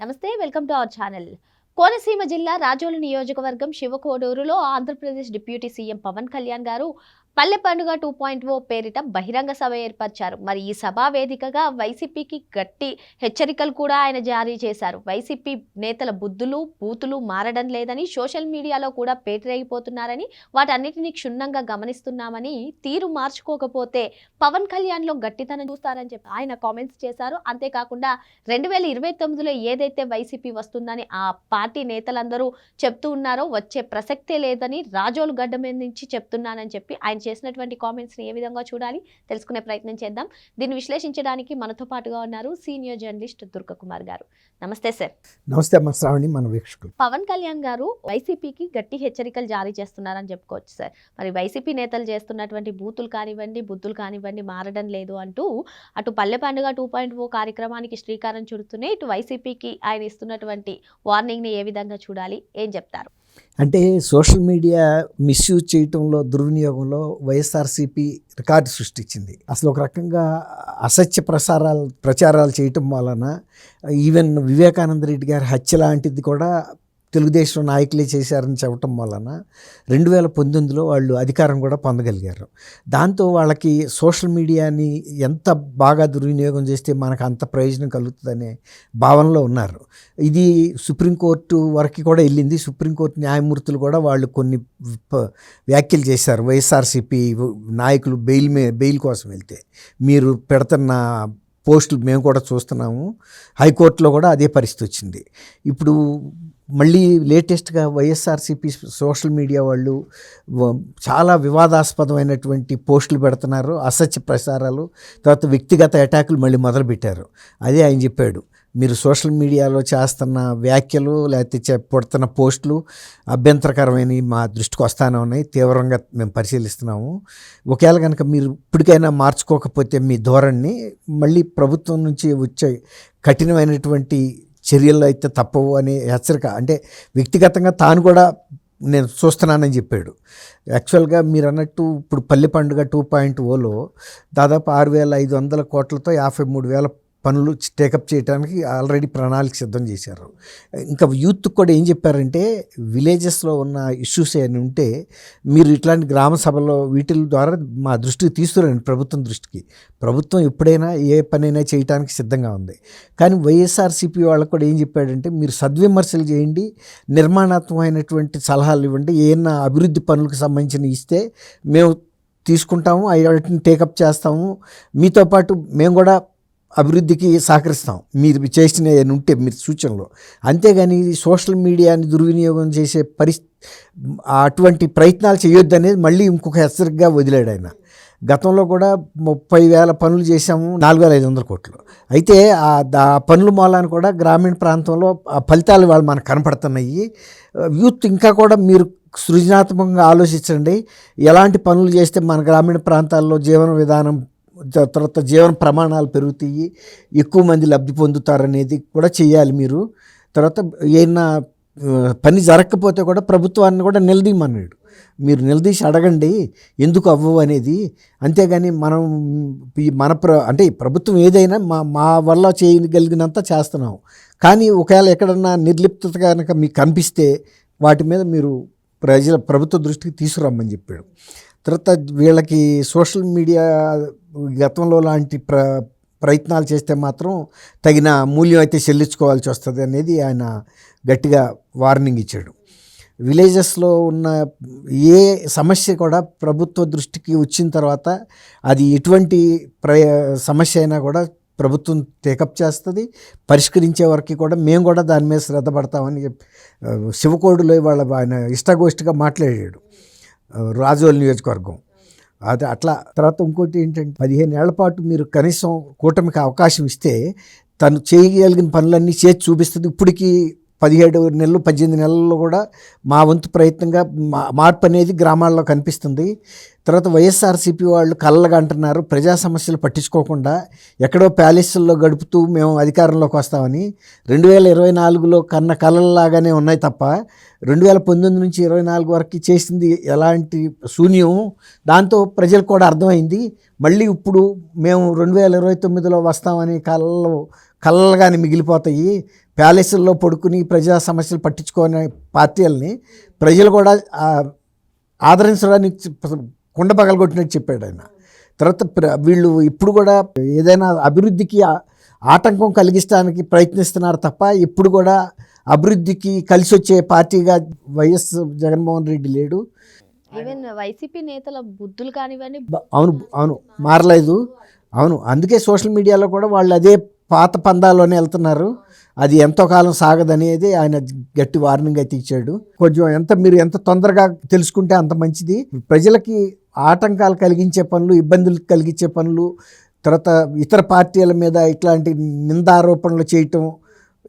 నమస్తే welcome to our channel. Konaseema జిల్లా రాజోలు నియోజకవర్గం శివకోడూరులో ఆంధ్రప్రదేశ్ డిప్యూటీ సీఎం పవన్ కళ్యాణ్ గారు పల్లె పండుగ టూ పాయింట్ ఓ పేరిట బహిరంగ సభ ఏర్పరిచారు. మరి ఈ సభా వేదికగా వైసీపీకి గట్టి హెచ్చరికలు కూడా ఆయన జారీ చేశారు. వైసీపీ నేతల బుద్ధులు బూతులు మారడం లేదని సోషల్ మీడియాలో కూడా పేటరేగిపోతున్నారని వాటన్నిటిని క్షుణ్ణంగా గమనిస్తున్నామని తీరు మార్చుకోకపోతే పవన్ కళ్యాణ్లో గట్టితనం చూస్తారని చెప్పి ఆయన కామెంట్స్ చేశారు. అంతేకాకుండా రెండు వేల ఇరవై తొమ్మిదిలో ఏదైతే వైసీపీ వస్తుందని ఆ పార్టీ నేతలందరూ చెప్తూ ఉన్నారో వచ్చే ప్రసక్తే లేదని రాజోలు గడ్డ మీద నుంచి చెప్తున్నానని చెప్పి ఆయన చేసినటువంటి కామెంట్స్ని ఏ విధంగా చూడాలి తెలుసుకునే ప్రయత్నం చేద్దాం. దీన్ని విశ్లేషించడానికి మనతో పాటుగా ఉన్నారు సీనియర్ జర్నలిస్ట్ దుర్గకుమార్ గారు. నమస్తే సార్. నమస్తే అమ్మ శ్రావణి మన వీక్షకులు. పవన్ కళ్యాణ్ గారు వైసీపీకి గట్టి హెచ్చరికలు జారీ చేస్తున్నారని చెప్పుకోవచ్చు సార్. మరి వైసీపీ నేతలు చేస్తున్నటువంటి బూతులు కానివ్వండి బుద్ధులు కానివ్వండి మారడం లేదు అంటూ అటు పల్లె పండుగ టూ పాయింట్ ఓ కార్యక్రమానికి శ్రీకారం చుడుతూనే ఇటు వైసీపీకి ఆయన ఇస్తున్నటువంటి వార్నింగ్ని ఏ విధంగా చూడాలి? ఏం చెప్తారు? అంటే సోషల్ మీడియా మిస్యూజ్ చేయటంలో దుర్వినియోగంలో వైఎస్ఆర్సీపీ రికార్డు సృష్టించింది. అసలు ఒక రకంగా అసత్య ప్రసారాలు ప్రచారాలు చేయటం వలన ఈవెన్ వివేకానంద రెడ్డి గారి హత్య లాంటిది కూడా తెలుగుదేశం నాయకులే చేశారని చెప్పటం వలన రెండు వేల పంతొమ్మిదిలో వాళ్ళు అధికారం కూడా పొందగలిగారు. దాంతో వాళ్ళకి సోషల్ మీడియాని ఎంత బాగా దుర్వినియోగం చేస్తే మనకు అంత ప్రయోజనం కలుగుతుందనే భావనలో ఉన్నారు. ఇది సుప్రీంకోర్టు వరకు కూడా వెళ్ళింది. సుప్రీంకోర్టు న్యాయమూర్తులు కూడా వాళ్ళు కొన్ని వ్యాఖ్యలు చేశారు. వైఎస్ఆర్సీపీ నాయకులు బెయిల్ మే బెయిల్ కోసం వెళ్తే. మీరు పెడుతున్న పోస్టులు మేము కూడా చూస్తున్నాము. హైకోర్టులో కూడా అదే పరిస్థితి వచ్చింది. ఇప్పుడు మళ్ళీ లేటెస్ట్గా వైఎస్ఆర్సీపీ సోషల్ మీడియా వాళ్ళు చాలా వివాదాస్పదమైనటువంటి పోస్టులు పెడుతున్నారు అసత్య ప్రసారాలు తర్వాత వ్యక్తిగత అటాకులు మళ్ళీ మొదలుపెట్టారు. అదే ఆయన చెప్పాడు మీరు సోషల్ మీడియాలో చేస్తున్న వ్యాఖ్యలు లేకపోతే చె- పెడుతున్న పోస్టులు అభ్యంతరకరమైనవి మా దృష్టికి వస్తానే ఉన్నాయి తీవ్రంగా మేము పరిశీలిస్తున్నాము. ఒకవేళ కనుక మీరు ఇప్పటికైనా మార్చుకోకపోతే మీ ధోరణిని మళ్ళీ ప్రభుత్వం నుంచి వచ్చే కఠినమైనటువంటి చర్యలు అయితే తప్పవు అని హెచ్చరిక. అంటే వ్యక్తిగతంగా తాను కూడా నేను చూస్తున్నానని చెప్పాడు. యాక్చువల్గా మీరు అన్నట్టు ఇప్పుడు పల్లె పండుగ టూ పాయింట్ ఓలో దాదాపు ఆరు వేల ఐదు వందల కోట్లతో యాభై మూడు వేల పనులు టేకప్ చేయడానికి ఆల్రెడీ ప్రణాళిక సిద్ధం చేశారు. ఇంకా యూత్ కూడా ఏం చెప్పారంటే విలేజెస్లో ఉన్న ఇష్యూస్ ఏమైనా ఉంటే మీరు ఇట్లాంటి గ్రామ సభలో వీటి ద్వారా మా దృష్టికి తీసుకురండి ప్రభుత్వం దృష్టికి. ప్రభుత్వం ఎప్పుడైనా ఏ పనైనా చేయడానికి సిద్ధంగా ఉంది. కానీ వైఎస్ఆర్సీపీ వాళ్ళు కూడా ఏం చెప్పాడంటే మీరు సద్విమర్శలు చేయండి నిర్మాణాత్మకమైనటువంటి సలహాలు ఇవ్వండి ఏమైనా అభివృద్ధి పనులకు సంబంధించిన ఇస్తే మేము తీసుకుంటాము అవి వాటిని టేకప్ చేస్తాము. మీతో పాటు మేము కూడా అభివృద్ధికి సహకరిస్తాం. మీరు చేసిన ఉంటే మీరు సూచనలు. అంతేగాని సోషల్ మీడియాని దుర్వినియోగం చేసే పరి అటువంటి ప్రయత్నాలు చేయొద్దు అనేది మళ్ళీ ఇంకొక హెచ్చరికగా వదిలాడు ఆయన. గతంలో కూడా ముప్పై వేల పనులు చేశాము నాలుగు వేల ఐదు వందల కోట్లు. అయితే ఆ దా పనుల మూలాన్ని కూడా గ్రామీణ ప్రాంతంలో ఆ ఫలితాలు వాళ్ళు మనకు కనపడుతున్నాయి. యూత్ ఇంకా కూడా మీరు సృజనాత్మకంగా ఆలోచించండి. ఎలాంటి పనులు చేస్తే మన గ్రామీణ ప్రాంతాల్లో జీవన విధానం తర్వాత జీవన ప్రమాణాలు పెరుగుతాయి ఎక్కువ మంది లబ్ధి పొందుతారనేది కూడా చేయాలి మీరు. తర్వాత ఏమైనా పని జరగకపోతే కూడా ప్రభుత్వాన్ని కూడా నిలదీయమన్నాడు. మీరు నిలదీసి అడగండి ఎందుకు అవ్వవు అనేది. అంతేగాని మనం మన ప్ర అంటే ప్రభుత్వం ఏదైనా మా మా వల్ల చేయగలిగినంత చేస్తున్నాం. కానీ ఒకవేళ ఎక్కడన్నా నిర్లిప్తత కనుక మీకు కనిపిస్తే వాటి మీద మీరు ప్రజల ప్రభుత్వ దృష్టికి తీసుకురమ్మని చెప్పాడు. తర్వాత వీళ్ళకి సోషల్ మీడియా గతంలో లాంటి ప్ర ప్రయత్నాలు చేస్తే మాత్రం తగిన మూల్యం అయితే చెల్లించుకోవాల్సి వస్తుంది అనేది ఆయన గట్టిగా వార్నింగ్ ఇచ్చాడు. విలేజెస్లో ఉన్న ఏ సమస్య కూడా ప్రభుత్వ దృష్టికి వచ్చిన తర్వాత అది ఎటువంటి ప్ర సమస్య అయినా కూడా ప్రభుత్వం టేకప్ చేస్తుంది. పరిష్కరించే వరకు కూడా మేము కూడా దాని మీద శ్రద్ధ పడతామని చెప్పి శివకోడులో వాళ్ళ ఆయన ఇష్టగోష్ఠిగా మాట్లాడాడు. రాజోల్ నియోజకవర్గం. అది అట్లా తర్వాత ఇంకోటి ఏంటంటే పదిహేను ఏళ్ళ పాటు మీరు కనీసం కూటమికి అవకాశం ఇస్తే తను చేయగలిగిన పనులన్నీ చేసి చూపిస్తుంది. ఇప్పటికీ పదిహేడు నెలలు పద్దెనిమిది నెలల్లో కూడా మా వంతు ప్రయత్నంగా మా మార్పు అనేది గ్రామాల్లో కనిపిస్తుంది. తర్వాత వైఎస్ఆర్సీపీ వాళ్ళు కళ్ళగా అంటున్నారు ప్రజా సమస్యలు పట్టించుకోకుండా ఎక్కడో ప్యాలెస్ల్లో గడుపుతూ మేము అధికారంలోకి వస్తామని. రెండు వేల ఇరవై నాలుగులో కన్న కళల్లాగానే ఉన్నాయి తప్ప రెండు వేల పంతొమ్మిది నుంచి ఇరవై నాలుగు వరకు చేసింది ఎలాంటి శూన్యం దాంతో ప్రజలకు కూడా అర్థమైంది. మళ్ళీ ఇప్పుడు మేము రెండు వేల ఇరవై తొమ్మిదిలో వస్తామని కళల్లో కళ్ళగాని మిగిలిపోతాయి. ప్యాలెస్ల్లో పడుకుని ప్రజా సమస్యలు పట్టించుకోని పార్టీలని ప్రజలు కూడా ఆదరించడానికి కుండ పగలగొట్టినట్టు చెప్పాడు ఆయన. తర్వాత వీళ్ళు ఇప్పుడు కూడా ఏదైనా అభివృద్ధికి ఆటంకం కలిగించడానికి ప్రయత్నిస్తున్నారు తప్ప ఇప్పుడు కూడా అభివృద్ధికి కలిసి వచ్చే పార్టీగా వైఎస్ జగన్మోహన్ రెడ్డి లేడు. ఈవెన్ వైసీపీ నేతల బుద్ధులు కానివ్వండి అవును అవును మారలేదు. అవును అందుకే సోషల్ మీడియాలో కూడా వాళ్ళు అదే పాత పందాల్లోనే వెళ్తున్నారు. అది ఎంతో కాలం సాగదనేది ఆయన గట్టి వార్నింగ్ అయితే ఇచ్చాడు. కొంచెం ఎంత మీరు ఎంత తొందరగా తెలుసుకుంటే అంత మంచిది. ప్రజలకి ఆటంకాలు కలిగించే పనులు ఇబ్బందులు కలిగించే పనులు తర్వాత ఇతర పార్టీల మీద ఇట్లాంటి నిందారోపణలు చేయటం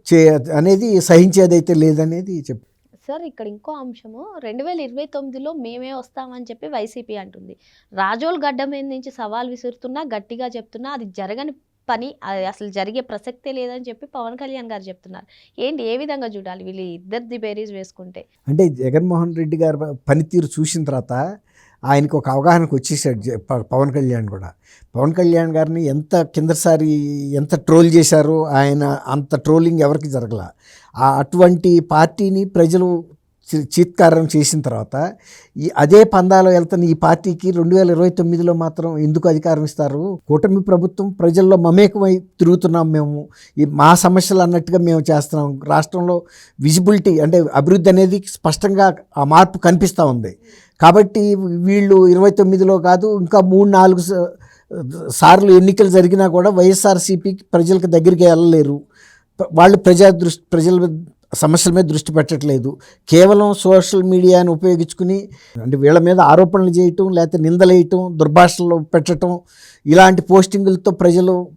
చే అనేది సహించేదైతే లేదనేది చెప్పు సార్ ఇక్కడ ఇంకో అంశము. రెండు వేల ఇరవై తొమ్మిదిలో మేమే వస్తామని చెప్పి వైసీపీ అంటుంది. రాజోల్ గడ్డ మీద నుంచి సవాల్ విసురుతున్నా గట్టిగా చెప్తున్నా అది జరగని పని అది అసలు జరిగే ప్రసక్తే లేదని చెప్పి పవన్ కళ్యాణ్ గారు చెప్తున్నారు. ఏంటి? ఏ విధంగా చూడాలి? వీళ్ళు ఇద్దరిది బేరీస్ వేసుకుంటే. అంటే జగన్మోహన్ రెడ్డి గారి పనితీరు చూసిన తర్వాత ఆయనకు ఒక అవగాహనకు వచ్చేసాడు పవన్ కళ్యాణ్ కూడా. పవన్ కళ్యాణ్ గారిని ఎంత కిందసారి ఎంత ట్రోల్ చేశారో ఆయన అంత ట్రోలింగ్ ఎవరికి జరగల. ఆ అటువంటి పార్టీని ప్రజలు చీత్కారం చేసిన తర్వాత ఈ అదే పందాలో వెళ్తున్న ఈ పార్టీకి రెండు వేల ఇరవై తొమ్మిదిలో మాత్రం ఎందుకు అధికారం ఇస్తారు? కూటమి ప్రభుత్వం ప్రజల్లో మమేకమై తిరుగుతున్నాం మేము. ఈ మా సమస్యలు అన్నట్టుగా మేము చేస్తున్నాం. రాష్ట్రంలో విజిబిలిటీ అంటే అభివృద్ధి అనేది స్పష్టంగా ఆ మార్పు కనిపిస్తూ ఉంది. కాబట్టి వీళ్ళు ఇరవై తొమ్మిదిలో కాదు ఇంకా మూడు నాలుగు సార్లు ఎన్నికలు జరిగినా కూడా వైఎస్ఆర్సీపీకి ప్రజలకు దగ్గరికి వెళ్ళలేరు. వాళ్ళు ప్రజా దృష్టి ప్రజల సమస్యల మీద దృష్టి పెట్టట్లేదు. కేవలం సోషల్ మీడియాని ఉపయోగించుకుని అంటే వీళ్ళ మీద ఆరోపణలు చేయటం లేకపోతే నిందలేయటం దుర్భాషలు పెట్టడం ఇలాంటి పోస్టింగులతో ప్రజలు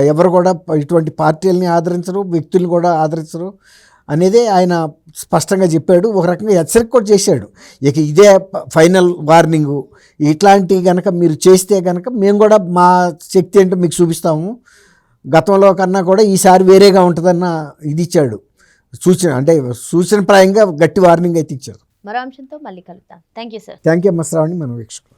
ఎవరు కూడా ఇటువంటి పార్టీలని ఆదరించరు వ్యక్తులను కూడా ఆదరించరు అనేదే ఆయన స్పష్టంగా చెప్పాడు. ఒక రకంగా హెచ్చరిక కూడా చేశాడు. ఇక ఇదే ప- ఫైనల్ వార్నింగు. ఇట్లాంటివి కనుక మీరు చేస్తే కనుక మేము కూడా మా శక్తి ఏంటో మీకు చూపిస్తాము. గతంలో కన్నా కూడా ఈసారి వేరేగా ఉంటుందన్న ఇది ఇచ్చాడు. సూచన అంటే సూచనప్రాయంగా గట్టి వార్నింగ్ అయితే ఇచ్చారు. మరో అంశంతో మళ్ళీ కలుద్దాం. Thank you sir. Thank you అమ్మ శ్రావణి మనం వీక్షకులు.